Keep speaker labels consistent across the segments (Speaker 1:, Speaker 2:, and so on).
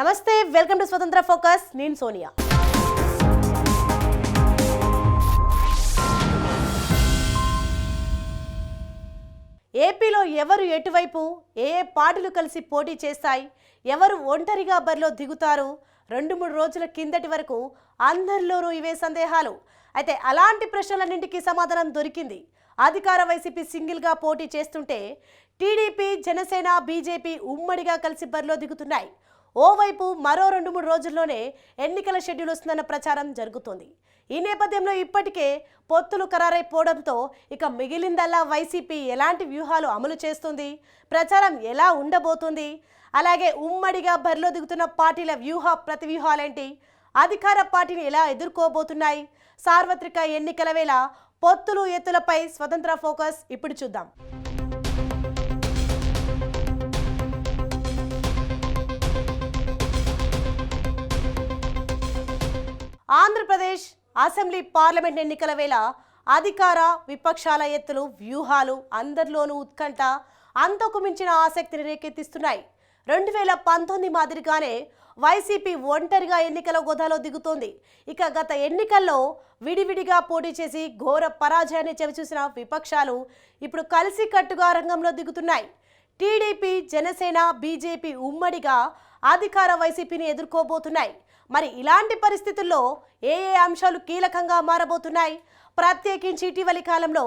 Speaker 1: నమస్తే welcome to స్వతంత్ర focus. నేను సోనియా. ఏపీలో ఎవరు ఎటువైపు ఏ ఏ పార్టీలు కలిసి పోటీ చేస్తాయి ఎవరు ఒంటరిగా బరిలో దిగుతారు రెండు మూడు రోజుల కిందటి వరకు అందరిలోనూ ఇవే సందేహాలు. అయితే అలాంటి ప్రశ్నలన్నింటికీ సమాధానం దొరికింది. అధికార వైసీపీ సింగిల్గా పోటీ చేస్తుంటే టీడీపీ జనసేన బీజేపీ ఉమ్మడిగా కలిసి బరిలో దిగుతున్నాయి. ఓవైపు మరో రెండు మూడు రోజుల్లోనే ఎన్నికల షెడ్యూల్ వస్తుందన్న ప్రచారం జరుగుతోంది. ఈ నేపథ్యంలో ఇప్పటికే పొత్తులు ఖరారైపోవడంతో ఇక మిగిలిందల్లా వైసీపీ ఎలాంటి వ్యూహాలు అమలు చేస్తుంది? ప్రచారం ఎలా ఉండబోతుంది? అలాగే ఉమ్మడిగా బరిలో దిగుతున్న పార్టీల వ్యూహ ప్రతివ్యూహాలేంటి? అధికార పార్టీని ఎలా ఎదుర్కోబోతున్నాయి? సార్వత్రిక ఎన్నికల వేళ పొత్తులు ఎత్తులపై స్వతంత్ర ఫోకస్ ఇప్పుడు చూద్దాం. ఆంధ్రప్రదేశ్ అసెంబ్లీ పార్లమెంట్ ఎన్నికల వేళ అధికార విపక్షాల ఎత్తులు వ్యూహాలు అందరిలోనూ ఉత్కంఠ అంతకు మించిన ఆసక్తిని రేకెత్తిస్తున్నాయి. రెండు వేల పంతొమ్మిది మాదిరిగానే వైసీపీ ఒంటరిగా ఎన్నికల గోదాలో దిగుతోంది. ఇక గత ఎన్నికల్లో విడివిడిగా పోటీ చేసి ఘోర పరాజయాన్ని చవిచూసిన విపక్షాలు ఇప్పుడు కలిసికట్టుగా రంగంలో దిగుతున్నాయి. టీడీపీ జనసేన బీజేపీ ఉమ్మడిగా అధికార వైసీపీని ఎదుర్కోబోతున్నాయి. మరి ఇలాంటి పరిస్థితుల్లో ఏ ఏ అంశాలు కీలకంగా మారబోతున్నాయి? ప్రత్యేకించి ఇటీవలి కాలంలో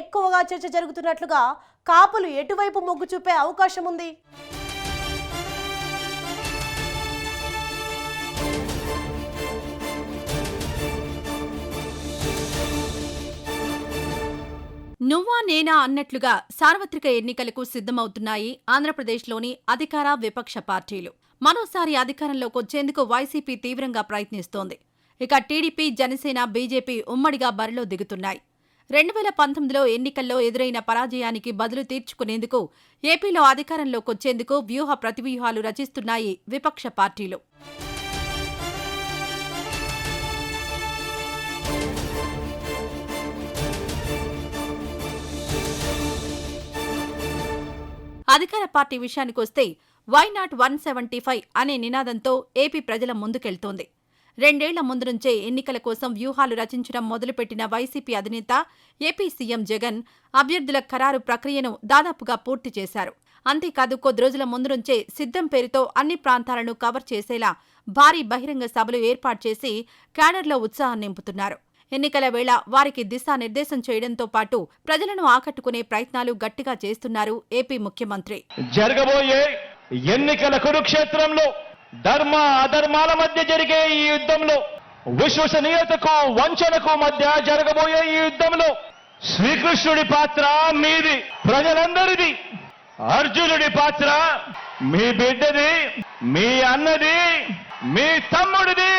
Speaker 1: ఎక్కువగా చర్చ జరుగుతున్నట్లుగా కాపులు ఎటువైపు మొగ్గు చూపే అవకాశం ఉంది?
Speaker 2: నువ్వా నేనా అన్నట్లుగా సార్వత్రిక ఎన్నికలకు సిద్ధమవుతున్నాయి ఆంధ్రప్రదేశ్లోని అధికార విపక్ష పార్టీలు. మరోసారి అధికారంలోకి వచ్చేందుకు వైసీపీ తీవ్రంగా ప్రయత్నిస్తోంది. ఇక టీడీపీ జనసేన బీజేపీ ఉమ్మడిగా బరిలో దిగుతున్నాయి. రెండు వేల పంతొమ్మిదిలో ఎన్నికల్లో ఎదురైన పరాజయానికి బదులు తీర్చుకునేందుకు ఏపీలో అధికారంలోకి వచ్చేందుకు వ్యూహ ప్రతివ్యూహాలు రచిస్తున్నాయి విపక్ష పార్టీలు. అధికార పార్టీ విషయానికొస్తే why not one seventy five అనే నినాదంతో ఏపీ ప్రజల ముందుకెళ్తోంది. రెండేళ్ళ ముందు నుంచే ఎన్నికల కోసం వ్యూహాలు రచించడం మొదలుపెట్టిన వైసీపీ అధినేత ఏపీ సీఎం జగన్ అభ్యర్థుల ఖరారు ప్రక్రియను దాదాపుగా పూర్తి చేశారు. అంతేకాదు కొద్ది రోజుల ముందు నుంచే సిద్ధం పేరుతో అన్ని ప్రాంతాలను కవర్ చేసేలా భారీ బహిరంగ సభలు ఏర్పాటు చేసి క్యాడర్లో ఉత్సాహం నింపుతున్నారు. ఎన్నికల వేళ వారికి దిశానిర్దేశం చేయడంతో పాటు ప్రజలను ఆకట్టుకునే ప్రయత్నాలు గట్టిగా చేస్తున్నారు ఏపీ ముఖ్యమంత్రి.
Speaker 3: జరగబోయే ఎన్నికల కురుక్షేత్రంలో ధర్మ అధర్మాల మధ్య జరిగే ఈ యుద్ధంలో విశ్వసనీయతకు వంచనకు మధ్య జరగబోయే ఈ యుద్ధంలో శ్రీకృష్ణుడి పాత్ర మీది ప్రజలందరిది. అర్జునుడి పాత్ర మీ బిడ్డది మీ అన్నది మీ తమ్ముడిది.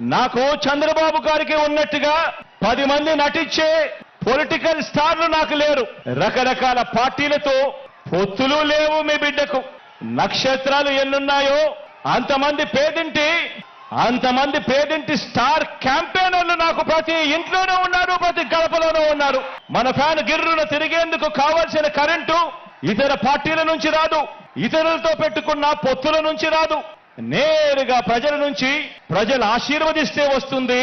Speaker 3: నాకు చంద్రబాబు గారికి ఉన్నట్టుగా పది మంది నటించే పొలిటికల్ స్టార్లు నాకు లేరు. రకరకాల పార్టీలతో పొత్తులు లేవు మీ బిడ్డకు. నక్షత్రాలు ఎన్నున్నాయో అంతమంది పేదింటి అంతమంది పేదింటి స్టార్ క్యాంపెయినర్లు నాకు ప్రతి ఇంట్లోనూ ఉన్నారు ప్రతి గడపలోనూ ఉన్నారు. మన ఫ్యాన్ గిర్రున తిరిగేందుకు కావలసిన కరెంటు ఇతర పార్టీల నుంచి రాదు. ఇతరులతో పెట్టుకున్న పొత్తుల నుంచి రాదు. నేరుగా ప్రజల నుంచి ప్రజలు ఆశీర్వదిస్తే వస్తుంది.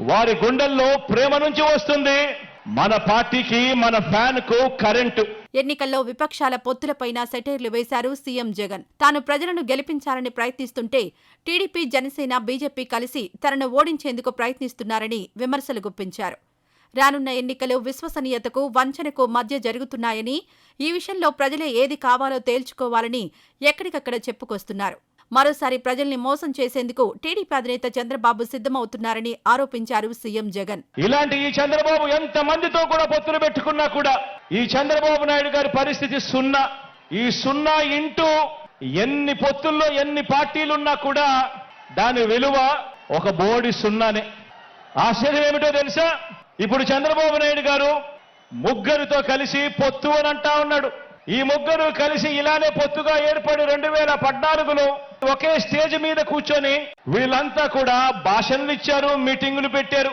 Speaker 3: వారి గుండెల్లో ప్రేమ నుంచి వస్తుంది. మన పార్టీకి మన ఫ్యాన్కు కరెంటు.
Speaker 2: ఎన్నికల్లో విపక్షాల పొత్తులపైన సెటైర్లు వేశారు సీఎం జగన్. తాను ప్రజలను గెలిపించాలని ప్రయత్నిస్తుంటే టీడీపీ జనసేన బీజేపీ కలిసి తనను ఓడించేందుకు ప్రయత్నిస్తున్నారని విమర్శలు గుప్పించారు. రానున్న ఎన్నికలు విశ్వసనీయతకు వంచనకు మధ్య జరుగుతున్నాయని ఈ విషయంలో ప్రజలే ఏది కావాలో తేల్చుకోవాలని ఎక్కడికక్కడ చెప్పుకొస్తున్నారు. మరోసారి ప్రజల్ని మోసం చేసేందుకు టీడీపీ అధినేత చంద్రబాబు సిద్ధమవుతున్నారని ఆరోపించారు సీఎం జగన్.
Speaker 3: ఇలాంటి ఈ చంద్రబాబు ఎంత మందితో కూడా పొత్తులు పెట్టుకున్నా కూడా ఈ చంద్రబాబు నాయుడు గారి పరిస్థితి సున్నా. ఈ సున్నా ఇంటూ ఎన్ని పొత్తుల్లో ఎన్ని పార్టీలున్నా కూడా దాని విలువ ఒక బోడి సున్నానే. ఆశ్చర్యం ఏమిటో తెలుసా? ఇప్పుడు చంద్రబాబు నాయుడు గారు ముగ్గురితో కలిసి పొత్తు అని అంటా ఉన్నాడు. ఈ ముగ్గురు కలిసి ఇలానే పొత్తుగా ఏర్పడి రెండు వేల పద్నాలుగులో ఒకే స్టేజ్ మీద కూర్చొని వీళ్ళంతా కూడా భాషణలు ఇచ్చారు మీటింగులు పెట్టారు.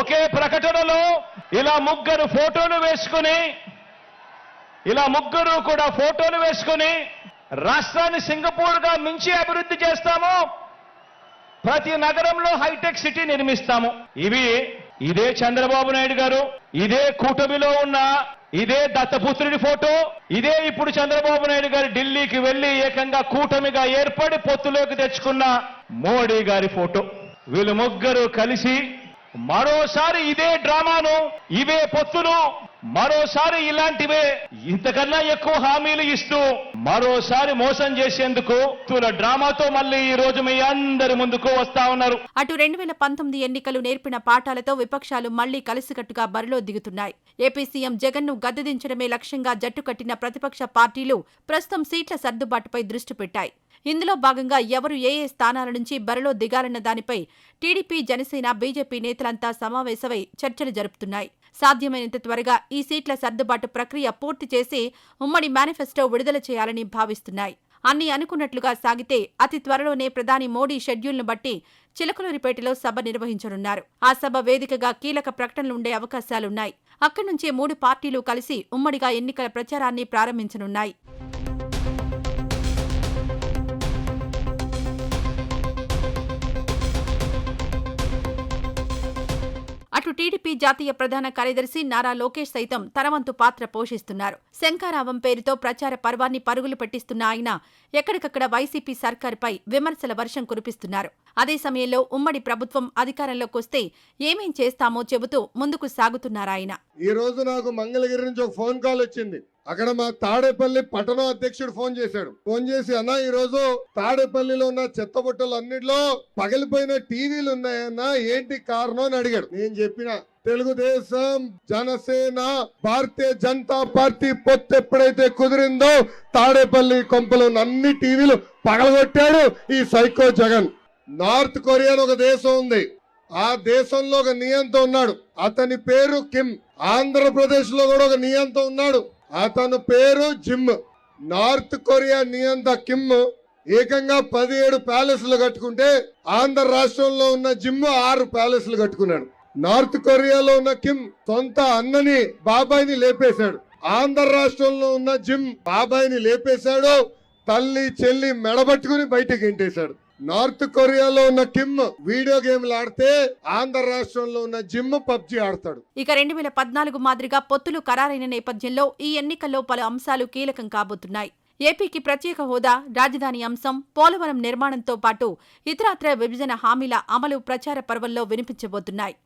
Speaker 3: ఒకే ప్రకటనలో ఇలా ముగ్గురు ఫోటోలు వేసుకుని ఇలా ముగ్గురు కూడా ఫోటోలు వేసుకుని రాష్ట్రాన్ని సింగపూర్గా మించి అభివృద్ధి చేస్తాము. ప్రతి నగరంలో హైటెక్ సిటీ నిర్మిస్తాము. ఇవి ఇదే చంద్రబాబు నాయుడు గారు ఇదే కూటమిలో ఉన్న ఇదే దత్తపుత్రుడి ఫోటో ఇదే ఇప్పుడు చంద్రబాబు నాయుడు గారు ఢిల్లీకి వెళ్ళి ఏకంగా కూటమిగా ఏర్పడి పొత్తులోకి తెచ్చుకున్న మోడీ గారి ఫోటో. వీళ్ళు ముగ్గురు కలిసి మరోసారి ఇదే డ్రామాను ఇవే పొత్తులు మరోసారి ఇలాంటివే ఇంతకన్నా ఎక్కువ హామీలు ఇస్తూ మరోసారి మోసం చేసేందుకు డ్రామాతో మళ్ళీ ఈ రోజు మీ అందరి ముందుకు వస్తా ఉన్నారు.
Speaker 2: అటు రెండు వేల పంతొమ్మిది ఎన్నికలు నేర్పిన పాఠాలతో విపక్షాలు మళ్ళీ కలిసికట్టుగా బరిలో దిగుతున్నాయి. ఏపీ సీఎం జగన్ను గద్దెదించడమే లక్ష్యంగా జట్టు కట్టిన ప్రతిపక్ష పార్టీలు ప్రస్తుతం సీట్ల సర్దుబాటుపై దృష్టి పెట్టాయి. ఇందులో భాగంగా ఎవరు ఏ ఏ స్థానాల నుంచి బరిలో దిగాలన్న దానిపై టీడీపీ జనసేన బీజేపీ నేతలంతా సమావేశమై చర్చలు జరుపుతున్నాయి. సాధ్యమైనంత త్వరగా ఈ సీట్ల సర్దుబాటు ప్రక్రియ పూర్తి చేసి ఉమ్మడి మేనిఫెస్టో విడుదల చేయాలని భావిస్తున్నాయి. అన్ని అనుకున్నట్లుగా సాగితే అతి త్వరలోనే ప్రధాని మోడీ షెడ్యూల్ను బట్టి చిలకలూరిపేటలో సభ నిర్వహించనున్నారు. ఆ సభ వేదికగా కీలక ప్రకటనలుండే అవకాశాలున్నాయి. అక్కడి నుంచే మూడు పార్టీలు కలిసి ఉమ్మడిగా ఎన్నికల ప్రచారాన్ని ప్రారంభించనున్నాయి. అటు టీడీపీ జాతీయ ప్రధాన కార్యదర్శి నారా లోకేష్ సైతం తనవంతు పాత్ర పోషిస్తున్నారు. శంకారావం పేరుతో ప్రచార పర్వాన్ని పరుగులు పెట్టిస్తున్న ఆయన ఎక్కడికక్కడ వైసీపీ సర్కారుపై విమర్శల వర్షం కురిపిస్తున్నారు. అదే సమయంలో ఉమ్మడి ప్రభుత్వం అధికారంలోకి వస్తే ఏమేం చేస్తామో చెబుతూ ముందుకు సాగుతున్నారాయన
Speaker 4: ఈ రోజు నాకు మంగళగిరి నుంచి ఒక ఫోన్ కాల్ వచ్చింది. అక్కడ మా తాడేపల్లి పట్టణ అధ్యక్షుడు ఫోన్ చేశాడు. ఫోన్ చేసి అన్న ఈ రోజు తాడేపల్లిలో ఉన్న చెత్త బుట్టలు అన్నిట్లో పగిలిపోయిన టీవీలు ఉన్నాయన్నా ఏంటి కారణం? అని అడిగాడు. నేను చెప్పిన తెలుగుదేశం జనసేన భారతీయ జనతా పార్టీ పొత్తు ఎప్పుడైతే కుదిరిందో తాడేపల్లి కొంపలు అన్ని టీవీలు పగలగొట్టాడు ఈ సైకో జగన్. నార్త్ కొరియా ఒక దేశం ఉంది. ఆ దేశంలో ఒక నియంత ఉన్నాడు. అతని పేరు కిమ్. ఆంధ్రప్రదేశ్లో కూడా ఒక నియంత ఉన్నాడు. అతను పేరు జిమ్. నార్త్ కొరియా నియంత కిమ్. ఏకంగా పదిహేడు ప్యాలెస్లు కట్టుకుంటే ఆంధ్ర రాష్ట్రంలో ఉన్న జిమ్ ఆరు ప్యాలెస్లు కట్టుకున్నాడు. నార్త్ కొరియాలో ఉన్న కిమ్ సొంత అన్నని బాబాయిని లేపేశాడు. ఆంధ్ర రాష్ట్రంలో ఉన్న జిమ్ బాబాయిని లేపేశాడు. తల్లి చెల్లి మెడబట్టుకుని బయటకు ఇంటేశాడు నార్త్ కొరియాలో ఉన్న కిమ్ వీడియో గేమ్లు ఆడితే ఆంధ్ర రాష్ట్రంలో ఉన్న జిమ్ పబ్జి ఆడతాడు.
Speaker 2: ఇక రెండు వేల పద్నాలుగు మాదిరిగా పొత్తులు ఖరారైన నేపథ్యంలో ఈ ఎన్నికల్లో పలు అంశాలు కీలకం కాబోతున్నాయి. ఏపీకి ప్రత్యేక హోదా రాజధాని అంశం పోలవరం నిర్మాణంతో పాటు ఇతరత్ర విభజన హామీల అమలు ప్రచార పర్వంలో వినిపించబోతున్నాయి.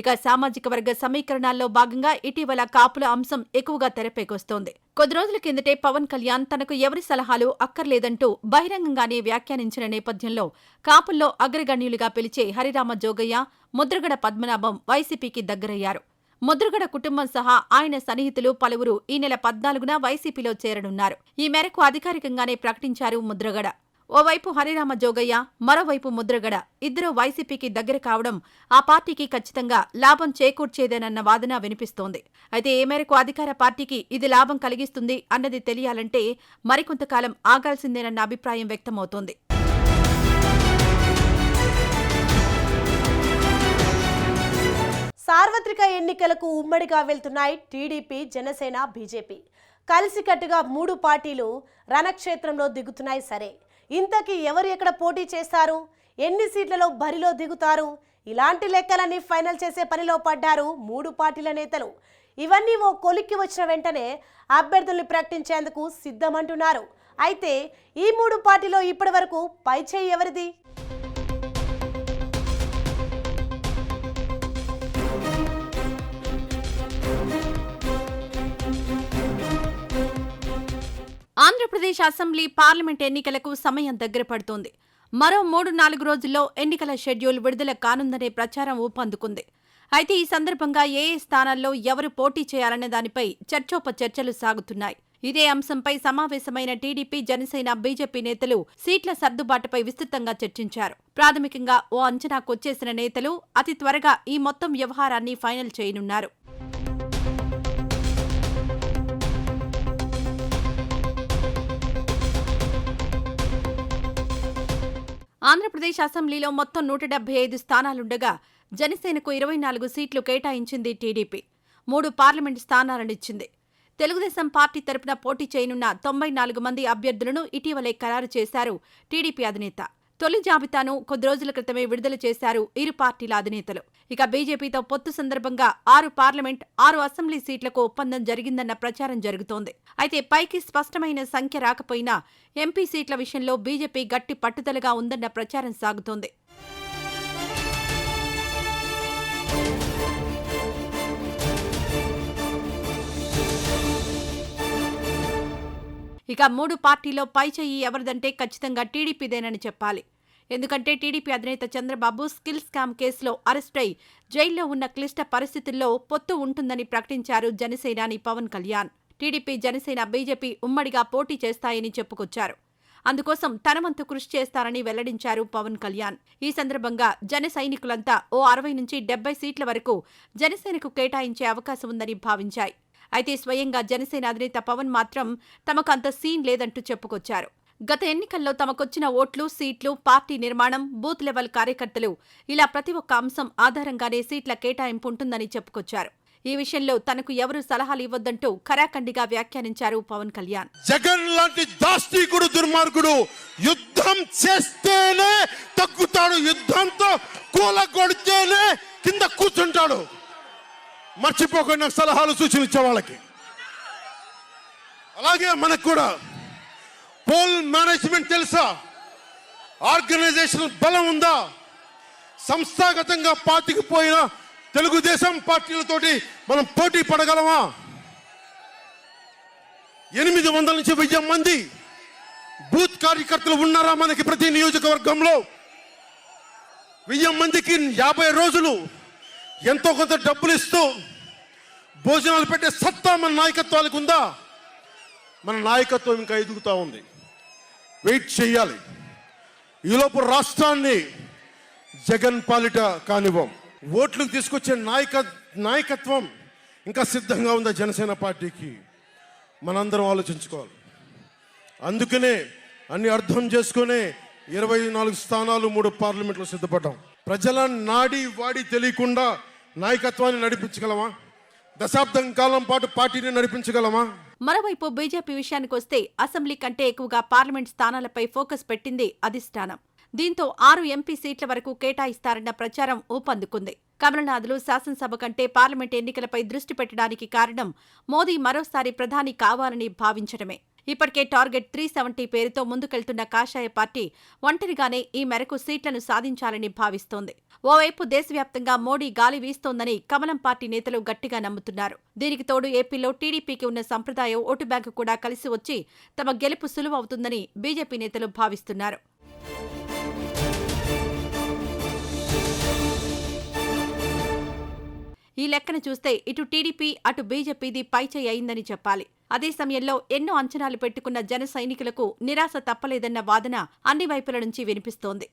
Speaker 2: ఇక సామాజిక వర్గ సమీకరణాల్లో భాగంగా ఇటీవల కాపుల అంశం ఎక్కువగా తెరపైకొస్తోంది. కొద్ది రోజుల కిందటే పవన్ కళ్యాణ్ తనకు ఎవరి సలహాలు అక్కర్లేదంటూ బహిరంగంగానే వ్యాఖ్యానించిన నేపథ్యంలో కాపుల్లో అగ్రగణ్యులుగా పిలిచే హరిరామ జోగయ్య ముద్రగడ పద్మనాభం వైసీపీకి దగ్గరయ్యారు. ముద్రగడ కుటుంబం సహా ఆయన సన్నిహితులు పలువురు ఈ నెల పద్నాలుగున వైసీపీలో చేరనున్నారు. ఈ మేరకు అధికారికంగానే ప్రకటించారు ముద్రగడ. ఓవైపు హరిరామ జోగయ్య మరోవైపు ముద్రగడ. ఇద్దరూ వైసీపీకి దగ్గర కావడం ఆ పార్టీకి ఖచ్చితంగా లాభం చేకూర్చేదేనన్న వాదన వినిపిస్తోంది. అయితే ఏ మేరకు అధికార పార్టీకి ఇది లాభం కలిగిస్తుంది అన్నది తెలియాలంటే మరికొంతకాలం ఆగాల్సిందేనన్న అభిప్రాయం వ్యక్తమవుతోంది.
Speaker 1: సార్వత్రిక ఎన్నికలకు ఉమ్మడిగా వెళ్తున్నాయి టీడీపీ జనసేన బీజేపీ. కలిసికట్టుగా మూడు పార్టీలు రణక్షేత్రంలో దిగుతున్నాయి సరే. ఇంతకీ ఎవరు ఎక్కడ పోటీ చేస్తారు? ఎన్ని సీట్లలో బరిలో దిగుతారు? ఇలాంటి లెక్కలన్నీ ఫైనల్ చేసే పనిలో పడ్డారు మూడు పార్టీల నేతలు. ఇవన్నీ ఓ కొలిక్కి వచ్చిన వెంటనే అభ్యర్థుల్ని ప్రకటించేందుకు సిద్ధమంటున్నారు. అయితే ఈ మూడు పార్టీలో ఇప్పటి వరకు పైచేయి ఎవరిది?
Speaker 2: ఆంధ్రప్రదేశ్ అసెంబ్లీ పార్లమెంట్ ఎన్నికలకు సమయం దగ్గర పడుతోంది. మరో మూడు నాలుగు రోజుల్లో ఎన్నికల షెడ్యూల్ విడుదల కానుందనే ప్రచారం ఊపందుకుంది. అయితే ఈ సందర్భంగా ఏ ఏ స్థానాల్లో ఎవరు పోటీ చేయాలనే దానిపై చర్చోపచర్చలు సాగుతున్నాయి. ఇదే అంశంపై సమావేశమైన టీడీపీ జనసేన బీజేపీ నేతలు సీట్ల సర్దుబాటుపై విస్తృతంగా చర్చించారు. ప్రాథమికంగా ఓ అంచనాకొచ్చేసిన నేతలు అతి త్వరగా ఈ మొత్తం వ్యవహారాన్ని ఫైనల్ చేయనున్నారు. ఆంధ్రప్రదేశ్ అసెంబ్లీలో మొత్తం నూట డెబ్బై ఐదు స్థానాలుండగా జనసేనకు ఇరవై నాలుగు సీట్లు కేటాయించింది టీడీపీ. మూడు పార్లమెంటు స్థానాలనిచ్చింది. తెలుగుదేశం పార్టీ తరపున పోటీ చేయనున్న తొంభై నాలుగు మంది అభ్యర్థులను ఇటీవలే ఖరారు చేశారు టీడీపీ అధినేత. తొలి జాబితాను కొద్ది రోజుల క్రితమే విడుదల చేశారు ఇరు పార్టీల అధినేతలు. ఇక బీజేపీతో పొత్తు సందర్భంగా ఆరు పార్లమెంట్ ఆరు అసెంబ్లీ సీట్లకు ఒప్పందం జరిగిందన్న ప్రచారం జరుగుతోంది. అయితే పైకి స్పష్టమైన సంఖ్య రాకపోయినా ఎంపీ సీట్ల విషయంలో బీజేపీ గట్టి పట్టుదలగా ఉందన్న ప్రచారం సాగుతోంది. ఇక మూడు పార్టీలో పై చెయ్యి ఎవరిదంటే ఖచ్చితంగా టీడీపీదేనని చెప్పాలి. ఎందుకంటే టీడీపీ అధినేత చంద్రబాబు స్కిల్ స్కామ్ కేసులో అరెస్ట్ అయి జైల్లో ఉన్న క్లిష్ట పరిస్థితుల్లో పొత్తు ఉంటుందని ప్రకటించారు జనసేనాని పవన్ కళ్యాణ్. టీడీపీ జనసేన బీజేపీ ఉమ్మడిగా పోటీ చేస్తాయని చెప్పుకొచ్చారు. అందుకోసం తనవంతు కృషి చేస్తారని వెల్లడించారు పవన్ కళ్యాణ్. ఈ సందర్భంగా జన సైనికులంతా ఓ అరవై నుంచి డెబ్బై సీట్ల వరకు జనసేనకు కేటాయించే అవకాశం ఉందని భావించాయి. అయితే స్వయంగా జనసేన అధినేత పవన్ మాత్రం తమకు అంత సీన్ లేదంటూ చెప్పుకొచ్చారు. గత ఎన్నికల్లో తమకొచ్చిన ఓట్లు సీట్లు పార్టీ నిర్మాణం బూత్ లెవెల్ కార్యకర్తలు ఇలా ప్రతి ఒక్క అంశం ఆధారంగానే సీట్ల కేటాయింపు ఉంటుందని చెప్పుకొచ్చారు. ఈ విషయంలో తనకు ఎవరు సలహాలు ఇవ్వొద్దంటూ ఖరాఖండిగా వ్యాఖ్యానించారు పవన్ కళ్యాణ్.
Speaker 5: జగన్ లాంటి దాస్తికుడు దుర్మార్గుడు యుద్ధం చేస్తేనే తగ్గుతాడు. యుద్ధంతో కూల కొడితేనే కింద కూర్చుంటాడు. మర్చిపోకుండా సలహాలు సూచనలు ఇచ్చే వాళ్ళకి. అలాగే మనకు కూడా పోల్ మేనేజ్మెంట్ తెలుసా? ఆర్గనైజేషన్ బలం ఉందా? సంస్థాగతంగా పాతికిపోయిన తెలుగుదేశం పార్టీలతోటి మనం పోటీ పడగలమా? ఎనిమిది వందల నుంచి వెయ్యి మంది బూత్ కార్యకర్తలు ఉన్నారా మనకి ప్రతి నియోజకవర్గంలో? వెయ్యి మందికి యాభై రోజులు ఎంతో కొంత డబ్బులు ఇస్తూ భోజనాలు పెట్టే సత్తా మన నాయకత్వాలకు ఉందా? మన నాయకత్వం ఇంకా ఎదుగుతూ ఉంది. వెయిట్ చేయాలి. ఈలోపు రాష్ట్రాన్ని జగన్ పాలిట కానివ్వం. ఓట్లకు తీసుకొచ్చే నాయక నాయకత్వం ఇంకా సిద్ధంగా ఉందా జనసేన పార్టీకి? మనందరం ఆలోచించుకోవాలి. అందుకనే అన్ని అర్థం చేసుకునే ఇరవై నాలుగు స్థానాలు మూడు పార్లమెంట్లో సిద్ధపడ్డాం. ప్రజల నాడి వాడి తెలియకుండా నాయకత్వాన్ని నడిపించగలమా? దశాబ్దం కాలం పాటు పార్టీని నడిపించగలమా?
Speaker 2: మరోవైపు బీజేపీ విషయానికొస్తే అసెంబ్లీ కంటే ఎక్కువగా పార్లమెంట్ స్థానాలపై ఫోకస్ పెట్టింది అధిష్టానం. దీంతో ఆరు ఎంపీ సీట్ల వరకు కేటాయిస్తారన్న ప్రచారం ఊపందుకుంది. కమలనాథులు శాసనసభ కంటే పార్లమెంట్ ఎన్నికలపై దృష్టి పెట్టడానికి కారణం మోదీ మరోసారి ప్రధాని కావాలని భావించడమే. ఇప్పటికే టార్గెట్ త్రీ సెవెంటీ పేరుతో ముందుకెళ్తున్న కాషాయ పార్టీ ఒంటరిగానే ఈ మేరకు సీట్లను సాధించాలని భావిస్తోంది. ఓవైపు దేశవ్యాప్తంగా మోడీ గాలి వీస్తోందని కమలం పార్టీ నేతలు గట్టిగా నమ్ముతున్నారు. దీనికి తోడు ఏపీలో టీడీపీకి ఉన్న సంప్రదాయం ఓటు బ్యాంకు కూడా కలిసి వచ్చి తమ గెలుపు సులువవుతుందని బీజేపీ నేతలు భావిస్తున్నారు. ఈ లెక్కన చూస్తే ఇటు టీడీపీ అటు బీజేపీది పైచేయి అయిందని చెప్పాలి. అదే సమయంలో ఎన్నో అంచనాలు పెట్టుకున్న జన సైనికులకు నిరాశ తప్పలేదన్న వాదన అన్ని వైపుల నుంచి వినిపిస్తోంది.